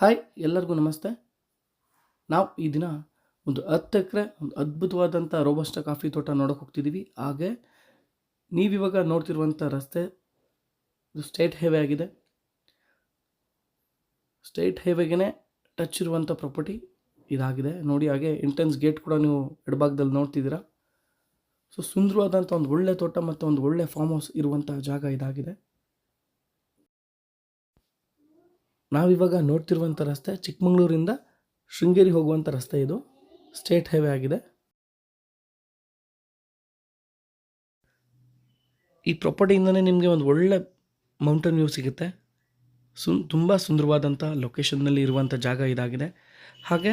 Hi, ಎಲ್ಲರಿಗೂ ನಮಸ್ತೆ. ನಾವು ಈ ದಿನ ಒಂದು ಹತ್ತು ಎಕರೆ, ಒಂದು ಅದ್ಭುತವಾದಂಥ ರೋಬಸ್ಟ ಕಾಫಿ ತೋಟ ನೋಡೋಕೆ ಹೋಗ್ತಿದ್ದೀವಿ ಹಾಗೆ ನೀವಿವಾಗ ನೋಡ್ತಿರುವಂಥ ರಸ್ತೆ ಸ್ಟೇಟ್ ಹೈವೇ ಆಗಿದೆ. ಸ್ಟೇಟ್ ಹೈವೇಗೆ ಟಚ್ ಇರುವಂಥ ಪ್ರಾಪರ್ಟಿ ಇದಾಗಿದೆ. ನೋಡಿ, ಹಾಗೆ ಎಂಟ್ರೆನ್ಸ್ ಗೇಟ್ ಕೂಡ ನೀವು ಎಡಭಾಗದಲ್ಲಿ ನೋಡ್ತಿದ್ದೀರಾ. ಸೊ, ಸುಂದರವಾದಂಥ ಒಂದು ಒಳ್ಳೆ ತೋಟ ಮತ್ತು ಒಂದು ಒಳ್ಳೆ ಫಾರ್ಮ್ ಹೌಸ್ ಇರುವಂಥ ಜಾಗ ಇದಾಗಿದೆ. ನಾವಿವಾಗ ನೋಡ್ತಿರುವಂಥ ರಸ್ತೆ ಚಿಕ್ಕಮಗಳೂರಿಂದ ಶೃಂಗೇರಿ ಹೋಗುವಂಥ ರಸ್ತೆ ಇದು. ಸ್ಟೇಟ್ ಹೈವೇ ಆಗಿದೆ. ಈ ಪ್ರಾಪರ್ಟಿಯಿಂದನೇ ನಿಮಗೆ ಒಂದು ಒಳ್ಳೆ ಮೌಂಟನ್ ವ್ಯೂ ಸಿಗುತ್ತೆ. ಸುನ್, ತುಂಬ ಸುಂದರವಾದಂಥ ಲೊಕೇಶನ್ನಲ್ಲಿ ಇರುವಂಥ ಜಾಗ ಇದಾಗಿದೆ. ಹಾಗೆ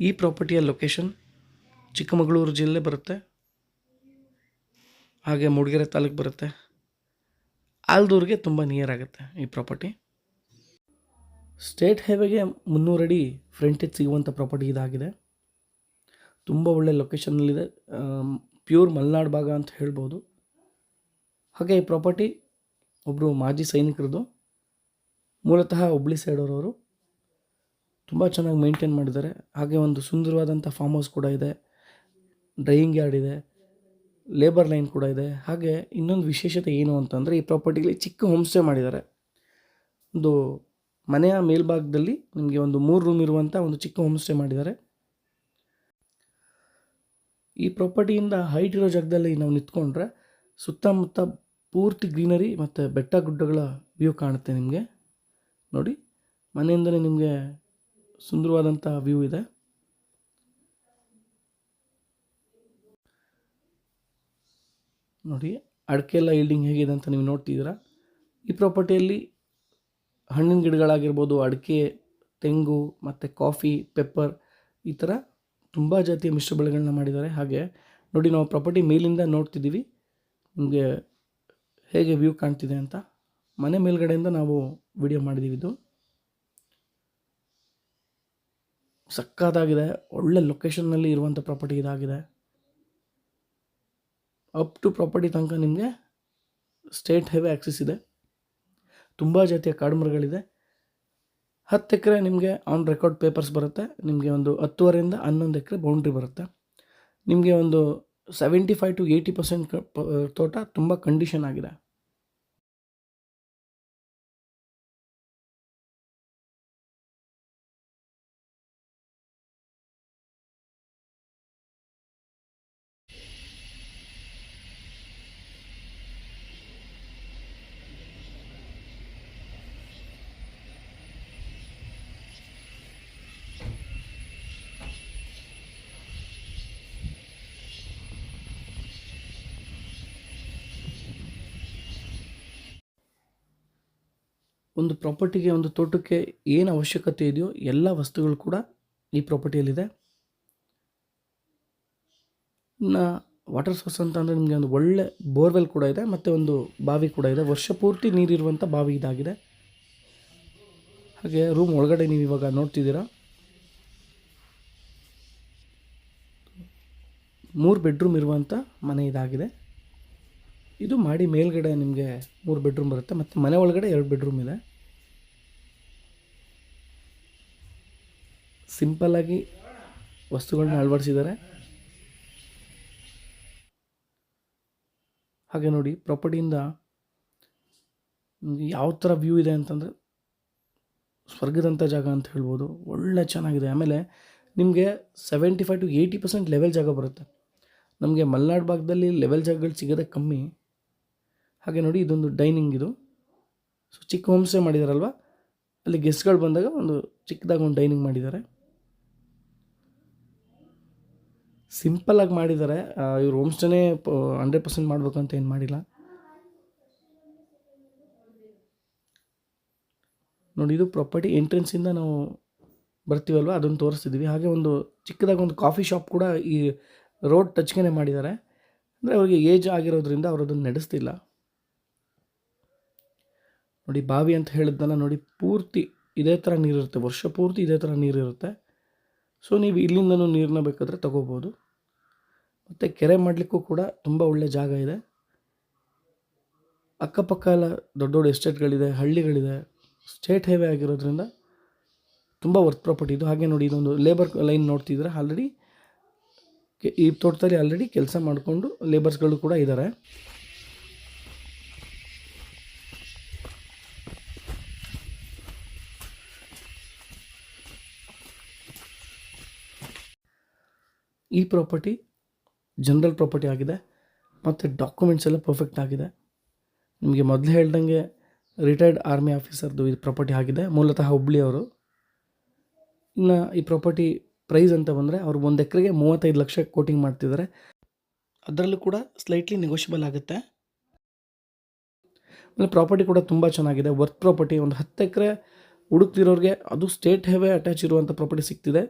ಈ ಪ್ರಾಪರ್ಟಿಯ ಲೊಕೇಶನ್ ಚಿಕ್ಕಮಗಳೂರು ಜಿಲ್ಲೆ ಬರುತ್ತೆ. ಹಾಗೆ ಮೂಡಿಗೆರೆ ತಾಲೂಕು ಬರುತ್ತೆ. ಆಲ್ದೂರಿಗೆ ತುಂಬ ನಿಯರ್ ಆಗುತ್ತೆ ಈ ಪ್ರಾಪರ್ಟಿ ಸ್ಟೇಟ್ ಹೈವೇಗೆ ಮುನ್ನೂರು ಅಡಿ ಫ್ರಂಟೇಜ್ ಸಿಗುವಂಥ ಪ್ರಾಪರ್ಟಿ ಇದಾಗಿದೆ. ತುಂಬ ಒಳ್ಳೆ ಲೊಕೇಶನ್ನಲ್ಲಿದೆ ಪ್ಯೂರ್ ಮಲೆನಾಡು ಭಾಗ ಅಂತ ಹೇಳ್ಬೋದು. ಹಾಗೆ ಈ ಪ್ರಾಪರ್ಟಿ ಒಬ್ಬರು ಮಾಜಿ ಸೈನಿಕರದು, ಮೂಲತಃ ಹುಬ್ಳಿ ಸೈಡೋರವರು ತುಂಬ ಚೆನ್ನಾಗಿ ಮೇಂಟೈನ್ ಮಾಡಿದ್ದಾರೆ. ಹಾಗೆ ಒಂದು ಸುಂದರವಾದಂಥ ಫಾರ್ಮ್ ಹೌಸ್ ಕೂಡ ಇದೆ. ಡ್ರೈಯಿಂಗ್ ಯಾರ್ಡ್ ಇದೆ. ಲೇಬರ್ ಲೈನ್ ಕೂಡ ಇದೆ. ಹಾಗೆ ಇನ್ನೊಂದು ವಿಶೇಷತೆ ಏನು ಅಂತಂದರೆ ಈ ಪ್ರಾಪರ್ಟಿಲಿ ಚಿಕ್ಕ ಹೋಮ್ ಸ್ಟೇ ಮಾಡಿದ್ದಾರೆ. ಒಂದು ಮನೆಯ ಮೇಲ್ಭಾಗದಲ್ಲಿ ನಿಮಗೆ ಒಂದು ಮೂರು ರೂಮ್ ಇರುವಂಥ ಒಂದು ಚಿಕ್ಕ ಹೋಮ್ ಸ್ಟೇ ಮಾಡಿದ್ದಾರೆ. ಈ ಪ್ರಾಪರ್ಟಿಯಿಂದ ಹೈಟ್ ಇರೋ ಜಾಗದಲ್ಲಿ ನಾವು ನಿಂತ್ಕೊಂಡ್ರೆ ಸುತ್ತಮುತ್ತ ಪೂರ್ತಿ ಗ್ರೀನರಿ ಮತ್ತು ಬೆಟ್ಟ ಗುಡ್ಡಗಳ ವ್ಯೂ ಕಾಣುತ್ತೆ ನಿಮಗೆ. ನೋಡಿ, ಮನೆಯಿಂದಲೇ ನಿಮಗೆ ಸುಂದರವಾದಂಥ ವ್ಯೂ ಇದೆ. ನೋಡಿ, ಅಡಿಕೆ ಎಲ್ಲ ಈಲ್ಡಿಂಗ್ ಹೇಗಿದೆ ಅಂತ ನೀವು ನೋಡ್ತಿದ್ದೀರಾ. ಈ ಪ್ರಾಪರ್ಟಿಯಲ್ಲಿ ಹಣ್ಣಿನ ಗಿಡಗಳಾಗಿರ್ಬೋದು, ಅಡಿಕೆ, ತೆಂಗು ಮತ್ತು ಕಾಫಿ, ಪೆಪ್ಪರ್ ಈ ಥರ ತುಂಬ ಜಾತಿಯ ಮಿಶ್ರ ಬೆಳೆಗಳನ್ನ ಮಾಡಿದ್ದಾರೆ. ಹಾಗೆ ನೋಡಿ ನಾವು ಪ್ರಾಪರ್ಟಿ ಮೇಲಿಂದ ನೋಡ್ತಿದ್ದೀವಿ. ನಿಮಗೆ ಹೇಗೆ ವ್ಯೂ ಕಾಣ್ತಿದೆ ಅಂತ. ಮನೆ ಮೇಲ್ಗಡೆಯಿಂದ ನಾವು ವಿಡಿಯೋ ಮಾಡಿದ್ದೀವಿ ಇದು. ಸಕ್ಕತ್ತಾಗಿದೆ. ಒಳ್ಳೆ ಲೊಕೇಶನ್ನಲ್ಲಿ ಇರುವಂಥ ಪ್ರಾಪರ್ಟಿ ಇದಾಗಿದೆ. ಅಪ್ ಟು ಪ್ರಾಪರ್ಟಿ ತನಕ ನಿಮಗೆ ಸ್ಟೇಟ್ ಹೈವೇ ಆ್ಯಕ್ಸಿಸ್ ಇದೆ. ತುಂಬ ಜಾತಿಯ ಕಾಡು ಮರಗಳಿದೆ ಹತ್ತು ಎಕರೆ ನಿಮಗೆ ಆನ್ ರೆಕಾರ್ಡ್ ಪೇಪರ್ಸ್ ಬರುತ್ತೆ. ನಿಮಗೆ ಒಂದು ಹತ್ತುವರೆಯಿಂದ ಹನ್ನೊಂದು ಎಕರೆ ಬೌಂಡ್ರಿ ಬರುತ್ತೆ. ನಿಮಗೆ ಒಂದು seventy five to eighty percent ತೋಟ ತುಂಬ ಕಂಡೀಷನ್ ಆಗಿದೆ. ಒಂದು ಪ್ರಾಪರ್ಟಿಗೆ ಒಂದು ತೋಟಕ್ಕೆ ಏನು ಅವಶ್ಯಕತೆ ಇದೆಯೋ ಎಲ್ಲ ವಸ್ತುಗಳು ಕೂಡ ಈ ಪ್ರಾಪರ್ಟಿಯಲ್ಲಿದೆ ಇನ್ನು ವಾಟರ್ ಸೋರ್ಸ್ ಅಂತ ಅಂದರೆ ನಿಮಗೆ ಒಂದು ಒಳ್ಳೆ ಬೋರ್ವೆಲ್ ಕೂಡ ಇದೆ, ಮತ್ತು ಒಂದು ಬಾವಿ ಕೂಡ ಇದೆ. ವರ್ಷ ಪೂರ್ತಿ ನೀರಿರುವಂಥ ಬಾವಿ ಇದಾಗಿದೆ. ಹಾಗೆ ರೂಮ್ ಒಳಗಡೆ ನೀವು ಇವಾಗ ನೋಡ್ತಿದ್ದೀರಾ. ಮೂರು ಬೆಡ್ರೂಮ್ ಇರುವಂಥ ಮನೆ ಇದಾಗಿದೆ. ಇದು ಮಾಡಿ ಮೇಲ್ಗಡೆ ನಿಮಗೆ ಮೂರು ಬೆಡ್ರೂಮ್ ಬರುತ್ತೆ, ಮತ್ತು ಮನೆ ಒಳಗಡೆ ಎರಡು ಬೆಡ್ರೂಮ್ ಇದೆ. ಸಿಂಪಲ್ಲಾಗಿ ವಸ್ತುಗಳನ್ನ ಅಳವಡಿಸಿದ್ದಾರೆ. ಹಾಗೆ ನೋಡಿ, ಪ್ರಾಪರ್ಟಿಯಿಂದ ಯಾವ ಥರ ವ್ಯೂ ಇದೆ ಅಂತಂದರೆ ಸ್ವರ್ಗದಂಥ ಜಾಗ ಅಂತ ಹೇಳ್ಬೋದು. ಒಳ್ಳೆ ಚೆನ್ನಾಗಿದೆ. ಆಮೇಲೆ ನಿಮಗೆ seventy five to eighty percent level ಜಾಗ ಬರುತ್ತೆ. ನಮಗೆ ಮಲೆನಾಡು ಭಾಗದಲ್ಲಿ ಲೆವೆಲ್ ಜಾಗಗಳು ಸಿಗೋದೇ ಕಮ್ಮಿ. ಹಾಗೆ ನೋಡಿ, ಇದೊಂದು ಡೈನಿಂಗ್ ಇದು. ಸೊ ಚಿಕ್ಕ ಹೋಮ್ ಸ್ಟೇ ಮಾಡಿದಾರಲ್ವ? ಅಲ್ಲಿ ಗೆಸ್ಟ್ಗಳು ಬಂದಾಗ ಒಂದು ಚಿಕ್ಕದಾಗಿ ಒಂದು ಡೈನಿಂಗ್ ಮಾಡಿದ್ದಾರೆ. ಸಿಂಪಲ್ಲಾಗಿ ಮಾಡಿದ್ದಾರೆ ಇವ್ರು ಹೋಮ್ ಸ್ಟೇನೇ ಹಂಡ್ರೆಡ್ ಪರ್ಸೆಂಟ್ ಮಾಡಬೇಕಂತ ಏನು ಮಾಡಿಲ್ಲ. ನೋಡಿ, ಇದು ಪ್ರಾಪರ್ಟಿ ಎಂಟ್ರೆನ್ಸಿಂದ ನಾವು ಬರ್ತೀವಲ್ವ? ಅದನ್ನು ತೋರಿಸ್ತಿದ್ವಿ. ಹಾಗೆ ಒಂದು ಚಿಕ್ಕದಾಗಿ ಒಂದು ಕಾಫಿ ಶಾಪ್ ಕೂಡ ಈ ರೋಡ್ ಟಚ್ಗೆನೆ ಮಾಡಿದ್ದಾರೆ ಅಂದರೆ ಅವ್ರಿಗೆ ಏಜ್ ಆಗಿರೋದ್ರಿಂದ ಅವರು ಅದನ್ನು ನಡೆಸ್ತಿಲ್ಲ. ನೋಡಿ, ಬಾವಿ ಅಂತ ಹೇಳಿದ್ನಲ್ಲ ನೋಡಿ, ಪೂರ್ತಿ ಇದೇ ಥರ ನೀರಿರುತ್ತೆ. ವರ್ಷ ಪೂರ್ತಿ ಇದೇ ಥರ ನೀರಿರುತ್ತೆ. ಸೊ ನೀವು ಇಲ್ಲಿಂದನೂ ನೀರನ್ನ ಬೇಕಾದರೆ ತಗೋಬೋದು. ಮತ್ತು ಕೆರೆ ಮಾಡಲಿಕ್ಕೂ ಕೂಡ ತುಂಬ ಒಳ್ಳೆಯ ಜಾಗ ಇದೆ. ಅಕ್ಕಪಕ್ಕ ಎಲ್ಲ ದೊಡ್ಡ ದೊಡ್ಡ ಎಸ್ಟೇಟ್ಗಳಿದೆ, ಹಳ್ಳಿಗಳಿದೆ. ಸ್ಟೇಟ್ ಹೈವೇ ಆಗಿರೋದ್ರಿಂದ ತುಂಬ ವರ್ತ್ ಪ್ರಾಪರ್ಟಿ ಇದು. ಹಾಗೆ ನೋಡಿ ಇದೊಂದು ಲೇಬರ್ ಲೈನ್ ನೋಡ್ತಿದ್ರೆ ಆಲ್ರೆಡಿ ಈ ತೋಟದಲ್ಲಿ ಆಲ್ರೆಡಿ ಕೆಲಸ ಮಾಡಿಕೊಂಡು ಲೇಬರ್ಸ್ಗಳು ಕೂಡ ಇದ್ದಾರೆ ಈ ಪ್ರಾಪರ್ಟಿ ಜನರಲ್ ಪ್ರಾಪರ್ಟಿ ಆಗಿದೆ ಮತ್ತು ಡಾಕ್ಯುಮೆಂಟ್ಸ್ ಎಲ್ಲ ಪರ್ಫೆಕ್ಟ್ ಆಗಿದೆ. ನಿಮಗೆ ಮೊದಲು ಹೇಳ್ದಂಗೆ ರಿಟೈರ್ಡ್ ಆರ್ಮಿ ಆಫೀಸರ್ದು ಇದು ಪ್ರಾಪರ್ಟಿ ಆಗಿದೆ. ಮೂಲತಃ ಹುಬ್ಳಿಯವರು ಇನ್ನು ಈ ಪ್ರಾಪರ್ಟಿ ಪ್ರೈಸ್ ಅಂತ ಬಂದರೆ ಅವ್ರು ಒಂದು ಎಕರೆಗೆ ಮೂವತ್ತೈದು ಲಕ್ಷ ಕೋಟಿಂಗ್ ಮಾಡ್ತಿದ್ದಾರೆ. ಅದರಲ್ಲೂ ಕೂಡ ಸ್ಲೈಟ್ಲಿ ನೆಗೋಷಿಯಬಲ್ ಆಗುತ್ತೆ. ಆಮೇಲೆ ಪ್ರಾಪರ್ಟಿ ಕೂಡ ತುಂಬ ಚೆನ್ನಾಗಿದೆ. ವರ್ತ್ ಪ್ರಾಪರ್ಟಿ ಒಂದು ಹತ್ತು ಎಕರೆ ಹುಡುಕ್ತಿರೋರಿಗೆ ಅದು ಸ್ಟೇಟ್ ಹೇವೇ ಅಟ್ಯಾಚ್ ಇರುವಂಥ ಪ್ರಾಪರ್ಟಿ ಸಿಗ್ತಿದೆ.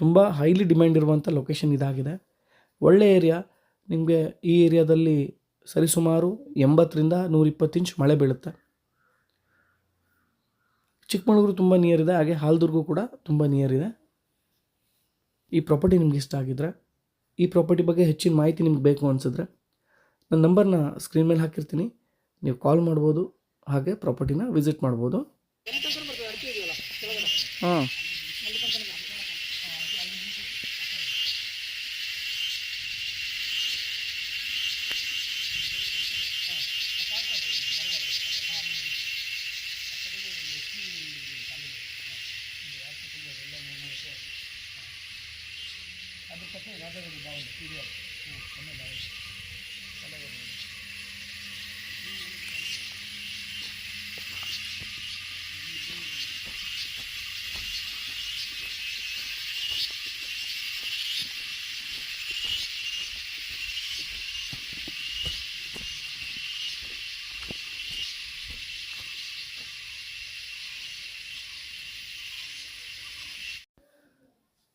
ತುಂಬ ಹೈಲಿ ಡಿಮ್ಯಾಂಡ್ ಇರುವಂಥ ಲೊಕೇಶನ್ ಇದಾಗಿದೆ. ಒಳ್ಳೆ ಏರಿಯಾ ನಿಮಗೆ ಈ ಏರಿಯಾದಲ್ಲಿ ಸರಿಸುಮಾರು ಎಂಬತ್ತರಿಂದ ನೂರಿಪ್ಪತ್ತು ಇಂಚ್ ಮಳೆ ಬೀಳುತ್ತೆ. ಚಿಕ್ಕಮಗಳೂರು ತುಂಬ ನಿಯರ್ ಇದೆ ಹಾಗೆ ಹಾಲ್ದುರ್ಗು ಕೂಡ ತುಂಬ ನಿಯರ್ ಇದೆ. ಈ ಪ್ರಾಪರ್ಟಿ ನಿಮ್ಗೆ ಇಷ್ಟ ಆಗಿದ್ರೆ ಈ ಪ್ರಾಪರ್ಟಿ ಬಗ್ಗೆ ಹೆಚ್ಚಿನ ಮಾಹಿತಿ ನಿಮ್ಗೆ ಬೇಕು ಅನಿಸಿದ್ರೆ ನನ್ನ ನಂಬರ್ನ ಸ್ಕ್ರೀನ್ ಮೇಲೆ ಹಾಕಿರ್ತೀನಿ. ನೀವು ಕಾಲ್ ಮಾಡ್ಬೋದು ಹಾಗೆ ಪ್ರಾಪರ್ಟಿನ ವಿಸಿಟ್ ಮಾಡ್ಬೋದು. ಹಾಂ. అది పక్కన రాధగారు బాగుంది సీరియల్ అమ్మాయి బాగుంది అలాగే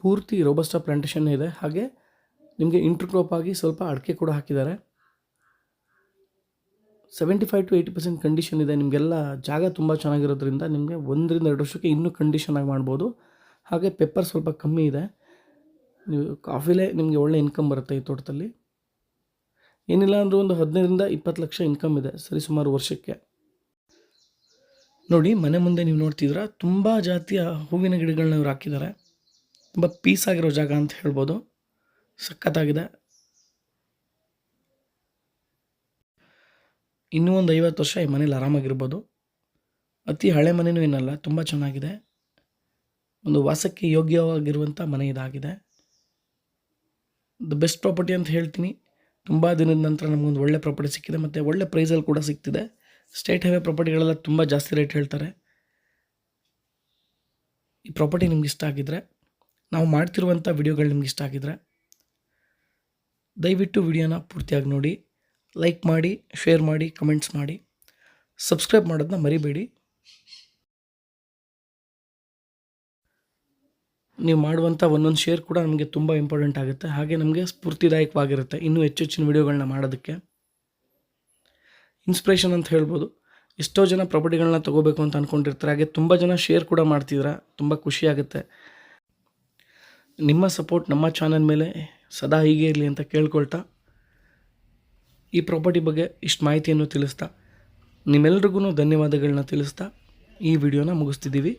ಪೂರ್ತಿ ರೋಬಸ್ಟಾ ಪ್ಲಾಂಟೇಶನ್ ಇದೆ. ಹಾಗೆ ನಿಮಗೆ ಇಂಟರ್ಕ್ರಾಪ್ ಆಗಿ ಸ್ವಲ್ಪ ಅಡಿಕೆ ಕೂಡ ಹಾಕಿದ್ದಾರೆ. Seventy five to eighty percent condition ಇದೆ. ನಿಮಗೆಲ್ಲ ಜಾಗ ತುಂಬ ಚೆನ್ನಾಗಿರೋದ್ರಿಂದ ನಿಮಗೆ ಒಂದರಿಂದ ಎರಡು ವರ್ಷಕ್ಕೆ ಇನ್ನೂ ಕಂಡೀಷನ್ ಆಗಿ ಮಾಡ್ಬೋದು. ಹಾಗೆ ಪೆಪ್ಪರ್ ಸ್ವಲ್ಪ ಕಮ್ಮಿ ಇದೆ. ನೀವು ಕಾಫಿಲೇ ನಿಮಗೆ ಒಳ್ಳೆ ಇನ್ಕಮ್ ಬರುತ್ತೆ ಈ ತೋಟದಲ್ಲಿ. ಏನಿಲ್ಲ ಅಂದರೂ ಒಂದು ಹದಿನೈದರಿಂದ ಇಪ್ಪತ್ತು ಲಕ್ಷ ಇನ್ಕಮ್ ಇದೆ ಸರಿ ಸುಮಾರು ವರ್ಷಕ್ಕೆ. ನೋಡಿ, ಮನೆ ಮುಂದೆ ನೀವು ನೋಡ್ತಿದ್ರ ತುಂಬ ಜಾತಿಯ ಹೂವಿನ ಗಿಡಗಳನ್ನ ಇವ್ರು ಹಾಕಿದ್ದಾರೆ. ತುಂಬ ಪೀಸ್ ಆಗಿರೋ ಜಾಗ ಅಂತ ಹೇಳ್ಬೋದು. ಸಖತ್ತಾಗಿದೆ. ಇನ್ನೂ ಒಂದು ಐವತ್ತು ವರ್ಷ ಈ ಮನೇಲಿ ಆರಾಮಾಗಿರ್ಬೋದು. ಅತಿ ಹಳೆ ಮನೆಯೂ ಏನಲ್ಲ ತುಂಬ ಚೆನ್ನಾಗಿದೆ. ಒಂದು ವಾಸಕ್ಕೆ ಯೋಗ್ಯವಾಗಿರುವಂಥ ಮನೆ ಇದಾಗಿದೆ. ದ ಬೆಸ್ಟ್ ಪ್ರಾಪರ್ಟಿ ಅಂತ ಹೇಳ್ತೀನಿ. ತುಂಬ ದಿನದ ನಂತರ ನಮಗೊಂದು ಒಳ್ಳೆ ಪ್ರಾಪರ್ಟಿ ಸಿಕ್ಕಿದೆ, ಮತ್ತು ಒಳ್ಳೆ ಪ್ರೈಸಲ್ಲಿ ಕೂಡ ಸಿಗ್ತಿದೆ ಸ್ಟೇಟ್ ಹೈವೇ ಪ್ರಾಪರ್ಟಿಗಳೆಲ್ಲ ತುಂಬ ಜಾಸ್ತಿ ರೇಟ್ ಹೇಳ್ತಾರೆ. ಈ ಪ್ರಾಪರ್ಟಿ ನಿಮ್ಗೆ ಇಷ್ಟ ಆಗಿದ್ರೆ. ನಾವು ಮಾಡ್ತಿರುವಂಥ ವಿಡಿಯೋಗಳು ನಿಮ್ಗೆ ಇಷ್ಟ ಆಗಿದ್ರೆ ದಯವಿಟ್ಟು ವಿಡಿಯೋನ ಪೂರ್ತಿಯಾಗಿ ನೋಡಿ, ಲೈಕ್ ಮಾಡಿ, ಶೇರ್ ಮಾಡಿ, ಕಮೆಂಟ್ಸ್ ಮಾಡಿ. ಸಬ್ಸ್ಕ್ರೈಬ್ ಮಾಡೋದನ್ನ ಮರಿಬೇಡಿ. ನೀವು ಮಾಡುವಂಥ ಒಂದೊಂದು ಶೇರ್ ಕೂಡ ನಮಗೆ ತುಂಬ ಇಂಪಾರ್ಟೆಂಟ್ ಆಗುತ್ತೆ. ಹಾಗೆ ನಮಗೆ ಸ್ಫೂರ್ತಿದಾಯಕವಾಗಿರುತ್ತೆ ಇನ್ನೂ ಹೆಚ್ಚು ಹೆಚ್ಚಿನ ವಿಡಿಯೋಗಳನ್ನ ಮಾಡೋದಕ್ಕೆ. ಇನ್ಸ್ಪಿರೇಷನ್ ಅಂತ ಹೇಳ್ಬೋದು. ಎಷ್ಟೋ ಜನ ಪ್ರಾಪರ್ಟಿಗಳನ್ನ ತೊಗೋಬೇಕು ಅಂತ ಅಂದ್ಕೊಂಡಿರ್ತಾರೆ ಹಾಗೆ ತುಂಬ ಜನ ಶೇರ್ ಕೂಡ ಮಾಡ್ತಿದ್ರ. ತುಂಬ ಖುಷಿಯಾಗುತ್ತೆ ನಿಮ್ಮ ಸಪೋರ್ಟ್ ನಮ್ಮ ಚಾನಲ್ ಮೇಲೆ ಸದಾ ಹೀಗೆ ಇರಲಿ ಅಂತ ಕೇಳ್ಕೊಳ್ತಾ ಈ ಪ್ರಾಪರ್ಟಿ ಬಗ್ಗೆ ಇಷ್ಟು ಮಾಹಿತಿಯನ್ನು ತಿಳಿಸ್ತಾ ನಿಮ್ಮೆಲ್ರಿಗೂ ಧನ್ಯವಾದಗಳನ್ನ ತಿಳಿಸ್ತಾ ಈ ವಿಡಿಯೋನ ಮುಗಿಸ್ತಿದ್ದೀವಿ.